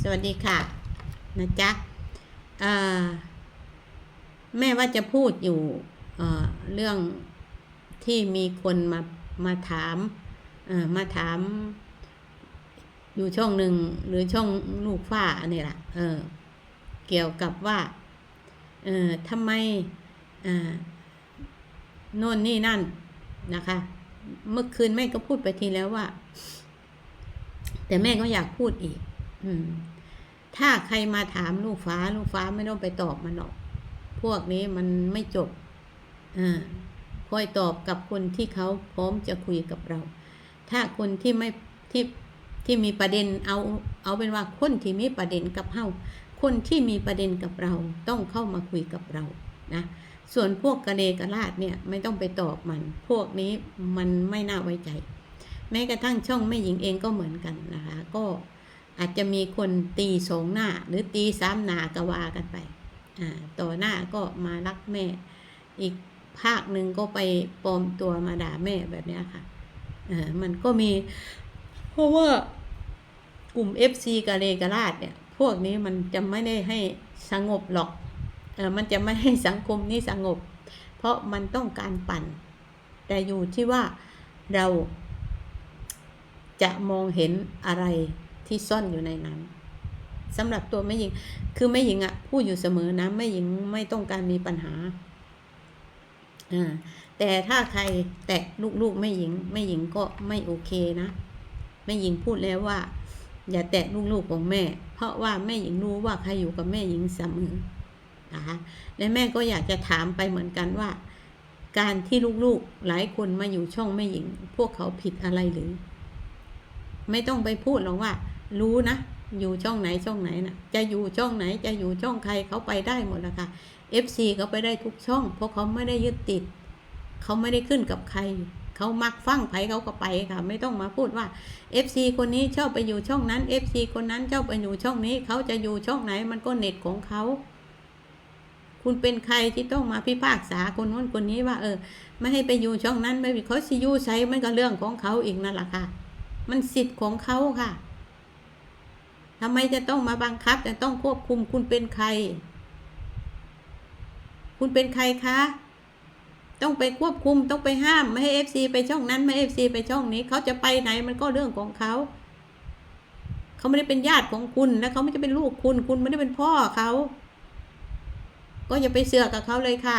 สวัสดีค่ะ นะจ๊ะแม่ว่าจะพูดอยู่เเรื่องที่มีคนมามาถามมาถาม อยู่ช่องหนึ่งหรือช่องลูกฝ้าอันนี้แหละเออ เกี่ยวกับว่า เออทำไมอ่าโน่นนี่นั่นนะคะ เมื่อคืนแม่ก็พูดไปทีแล้วว่า แต่แม่ก็อยากพูดอีก ถ้าใครมาถามลูกฟ้า ลูกฟ้าไม่ต้องไปตอบมันหรอก พวกนี้มันไม่จบอ่าคอยตอบกับคนที่เขาพร้อมจะคุยกับเรา ถ้าคนที่ไม่ที่ที่มีประเด็นเอาเอาเป็นว่าคนที่มีประเด็นกับเฮาคนที่มีประเด็นกับเราต้องเข้ามาคุยกับเรานะส่วนพวกกระเลกระลาดเนี่ยไม่ต้องไปตอบมัน พวกนี้มันไม่น่าไว้ใจ แม้กระทั่งช่องแม่หญิงเองก็เหมือนกันนะคะ ก็ อาจจะมีคนตีสองหน้า หรือตีสามหน้ากวากันไปอ่าต่อหน้าก็มารักแม่ อีกภาคหนึ่งก็ไปปลอมตัวมาด่าแม่แบบนี้ค่ะเออมันก็มี เพราะว่ากลุ่ม FC กะเลกะลาดเนี่ย พวกนี้มันจะไม่ได้ให้สงบหรอกเออมันจะไม่ให้สังคมนี้สงบ เพราะมันต้องการปั่น แต่อยู่ที่ว่าเราจะมองเห็นอะไร ที่ซ่อนอยู่ในนั้นสำหรับตัวแม่หญิง คือแม่หญิงอะ่ะพูดอยู่เสมอนะแม่หญิงไม่ต้องการมีปัญหาอ่าแต่ถ้าใครแตะลูกๆแม่หญิงแม่หญิงก็ไม่โอเคนะแม่หญิงพูดแล้วว่า อย่าแตะลูกๆของแม่ เพราะว่าแม่หญิงรู้ว่าใครอยู่กับแม่หญิงเสมอนะคะและแม่ก็อยากจะถามไปเหมือนกันว่า การที่ลูกๆหลายคนมาอยู่ช่องแม่หญิง พวกเขาผิดอะไรหรือ ไม่ต้องไปพูดหรอกว่า รู้นะ อยู่ช่องไหนช่องไหนนะจะอยู่ช่องไหนจะอยู่ช่องใครเขาไปได้หมดละค่ะ FC เขาไปได้ทุกช่อง เพราะเขาไม่ได้ยึดติด เขาไม่ได้ขึ้นกับใคร เขามักฟังไผเขาก็ไปค่ะ ไม่ต้องมาพูดว่า FC คนนี้ชอบไปอยู่ช่องนั้น FC คนนั้นชอบไปอยู่ช่องนี้ เขาจะอยู่ช่องไหนมันก็เน็ตของเขาคุณเป็นใครที่ต้องมาพิพากษาคนนู้นคนนี้ว่า เออ ไม่ให้ไปอยู่ช่องนั้นไม่เขาสิอยูใช้มันก็เรื่องของเขาอีกนั่นแหละค่ะ มันสิทธิ์ของเขาค่ะ ทำไมจะต้องมาบังคับแต่ต้องควบคุมคุณเป็นใคร คุณเป็นใครคะ ต้องไปควบคุมต้องไปห้ามไม่ให้เอฟซีไปช่องนั้นไม่ให้เอฟซีไปช่องนี้เขาจะไปไหนมันก็เรื่องของเขาเขาไม่ได้เป็นญาติของคุณและเขาไม่ได้เป็นลูกคุณ คุณไม่ได้เป็นพ่อเขาก็อย่าไปเสือกกับเขาเลยค่ะ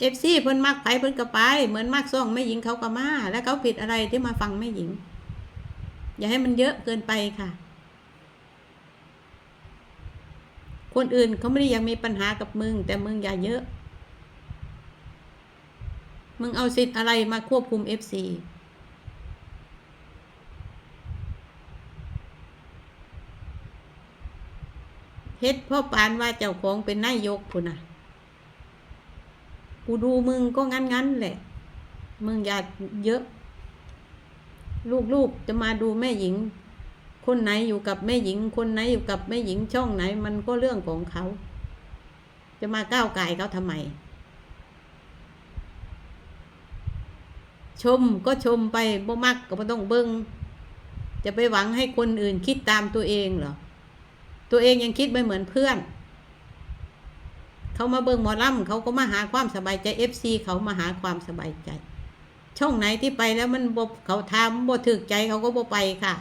เอฟซีเพิ่นมักไปเพิ่นก็ไป เหมือนมักซ่องแม่หญิงเขาก็มา แล้วเขาผิดอะไรที่มาฟังแม่หญิง อย่าให้มันเยอะเกินไปค่ะ คนอื่นเขาไม่ได้ยากมีปัญหากับมึง แต่มึงอย่าเยอะ มึงเอาสิทธิ์อะไรมาควบคุมเอฟซีเฮ็ดพ่อปานว่าเจ้าของเป็นนายกพุ่นน่ะกูดูมึงก็งั้นงั้นๆแหละ มึงอย่าเยอะ ลูกๆจะมาดูแม่หญิง คนไหนอยู่กับแม่หญิง คนไหนอยู่กับแม่หญิงช่องไหน มันก็เรื่องของเขา จะมาก้าวไก่เขาทำไม ชมก็ชมไปบ่มักก็บ่ต้องเบิงจะไปหวังให้คนอื่นคิดตามตัวเองเหรอ ตัวเองยังคิดไม่เหมือนเพื่อน เขามาเบิ่งหมอลำเขาก็มาหาความสบายใจเอฟซีเขามาหาความสบายใจ ช่องไหนที่ไปแล้วมันบเขาทำบ่ถึกใจเขาก็บ่ไปค่ะ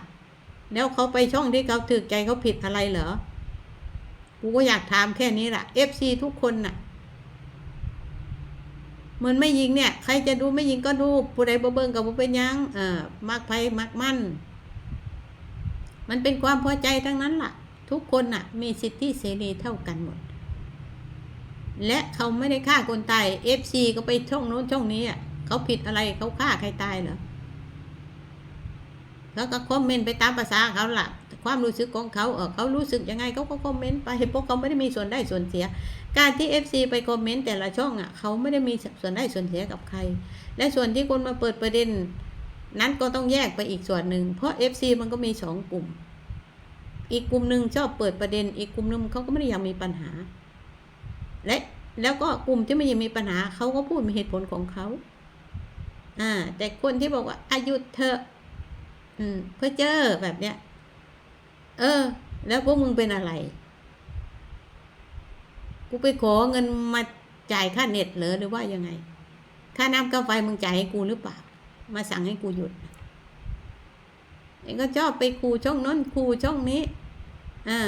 แล้วเขาไปช่องที่เขาถึกใจเขาผิดอะไรเหรอกูก็อยากถามแค่นี้แหละเอฟซีทุกคนน่ะเหมือนไม่ยิงเนี่ย ใครจะดูไม่ยิงก็ดูผู้ใดบ่เบิ่งกับบ่เป็นยังเออมักไผมักมั่น มันเป็นความพอใจทั้งนั้นล่ะ ทุกคนน่ะ มีสิทธิเสรีเท่ากันหมด และเขาไม่ได้ฆ่าคนตายเอฟซีก็ไปช่องโน้นช่องนี้อะ เขาผิดอะไรเขาฆ่าใครตายเหรอเขาก็คอมเมนต์ไปตามภาษาเขาละความรู้สึกของเขาเออเขารู้สึกยังไงเขาก็คอมเมนต์ไปเพราะเขาไม่ได้มีส่วนได้ส่วนเสีย การที่เอฟซีไปคอมเมนต์แต่ละช่องอะเขาไม่ได้มีส่วนได้ส่วนเสียกับใคร และส่วนที่คนมาเปิดประเด็น นั้นก็ต้องแยกไปอีกส่วนหนึ่งเพราะเอฟซีมันก็มีสองกลุ่ม อีกกลุ่มหนึ่งชอบเปิดประเด็น อีกกลุ่มหนึ่งเขาก็ไม่ได้อยากมีปัญหา และแล้วก็กลุ่มที่ไม่ยังมีปัญหาเขาก็พูดมีเหตุผลของเขา อ่า แต่คนที่บอกว่าอายุเธอะอืม เพื่อเจอแบบเนี้ย เออ แล้วพวกมึงเป็นอะไร กูไปขอเงินมาจ่ายค่าเน็ตเหรอหรือว่ายังไง ค่าน้ำค่าไฟมึงจ่ายให้กูหรือเปล่า มาสั่งให้กูหยุดเองก็ชอบไปคูช่องน้นคูช่องนี้ อ่า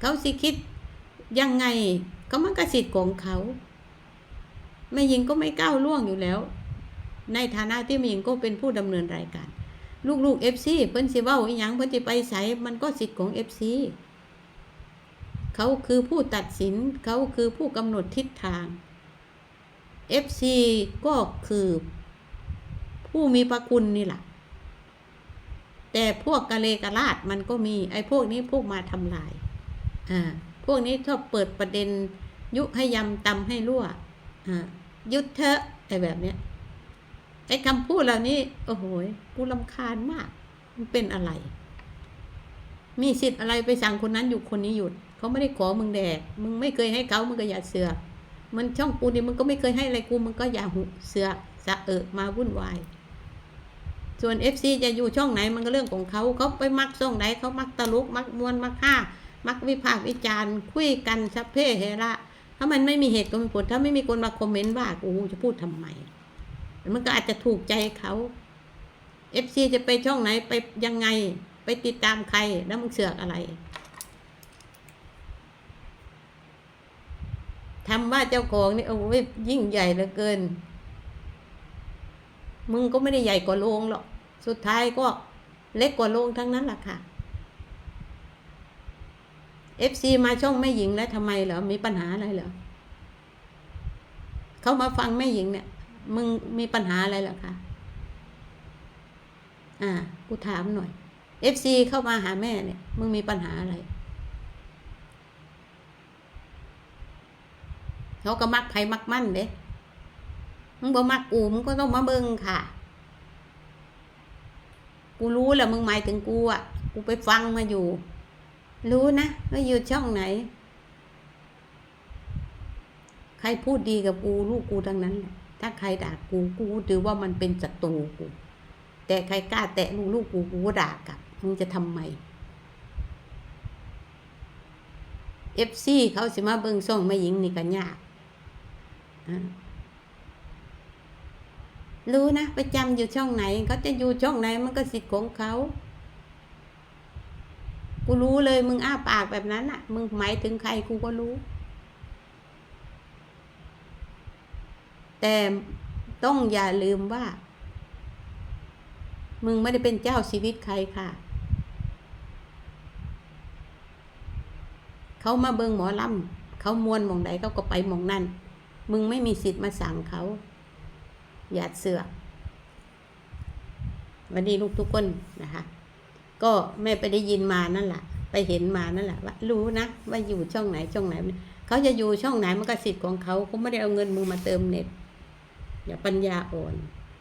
เขาสิคิดยังไงก็มันก็สิทธิ์ของเขาแม่หญิงก็ไม่ก้าวล่วงอยู่แล้ว ในฐานะที่ม่หญิงก็เป็นผู้ดำเนินรายการ ลูกๆเอฟซีเพิ่นสิเว้าอีหยังเพิ่นสิไปใส่มันก็สิทธิ์ของเอฟซีเขาคือผู้ตัดสินเขาคือผู้กำหนดทิศทางเอฟซีก็คือผู้มีพระคุณนี่แหละแต่พวกกะเลกะลาดมันก็มีไอ้พวกนี้พวกมาทำลาย อ่า พวกนี้ชอบเปิดประเด็น ยุให้ยำตำให้รั่ว อ่า ยุดเถอะไอ้แบบเนี้ย ไอ้คำพูดเหล่านี้ โอ้โหกูลำคาญมาก มันเป็นอะไร มีสิทธิ์อะไรไปสั่งคนนั้นหยุดคนนี้หยุดเขาไม่ได้ขอมึงแดก มึงไม่เคยให้เขามึงก็อย่าเสือกมันช่องกูนี่มึงก็ไม่เคยให้อะไรกูมึงก็อย่าหุเสือกสะเอะมาวุ่นวายส่วนเอฟซีจะอยู่ช่องไหนมันก็เรื่องของเขาเขาไปมักช่องไหนเขามักตลุก มักมวนมักฆ่า มักวิพากษ์วิจารณ์ คุยกันสัพเพเหระถ้ามันไม่มีเหตุก็ไม่ผลถ้าไม่มีคนมาคอมเมนต์ว่ากูจะพูดทำไม มันก็อาจจะถูกใจเขาเอฟซีจะไปช่องไหนไปยังไง ไปติดตามใครแล้วมึงเสือกอะไรทำว่าเจ้าของนี่โอ้ยยิ่งใหญ่เหลือเกิน มึงก็ไม่ได้ใหญ่กว่าโรงหรอก สุดท้ายก็เล็กกว่าโรงทั้งนั้นแหละค่ะเอฟซีมาช่องแม่หญิงแล้วทำไมเหรอ มีปัญหาอะไรเหรอเขามาฟังแม่หญิงเนี่ย มึงมีปัญหาอะไรหรอคะอ่า กูถามหน่อยเอฟซีเข้ามาหาแม่เนี่ย มึงมีปัญหาอะไร เขาก็มักไผมักมั่นเด้มึงบ่มักกูมึงก็ต้องมาเบิ่งค่ะ กูรู้แหละมึงหมายถึงกูอะ กูไปฟังมาอยู่ รู้นะว่าอยู่ช่องไหน ใครพูดดีกับกูลูกกูทั้งนั้นแหละ ถ้าใครด่ากูกูถือว่ามันเป็นศัตรูกู แต่ใครกล้าแตะลูกลูกกูกูก็ด่ากลับมึงจะทำไมเอฟซีเขาสิมาเบิ่งช่งแม่หญิงนี่ก็ยากรู้นะไปจำอยู่ช่องไหนเขาจะอยู่ช่องไหนมันก็สิทธิ์ของเขา กูรู้เลยมึงอ้าปากแบบนั้นอะ มึงหมายถึงใครกูก็รู้ แต่ต้องอย่าลืมว่า มึงไม่ได้เป็นเจ้าชีวิตใครค่ะ เขามาเบิงหมอลำเขามวนมองใดเขาก็ไปมองนั่น มึงไม่มีสิทธิ์มาสั่งเขา อย่าเสือกวันนี้ลูกทุกคนนะคะ ก็แม่ไปได้ยินมานั่นแหละไปเห็นมานั่นแหละว่ารู้นะว่าอยู่ช่องไหนช่องไหนเขาจะอยู่ช่องไหนมันก็สิทธิ์ของเขาเขาไม่ได้เอาเงินมึงมาเติมเน็ต ปัญญาอ่อน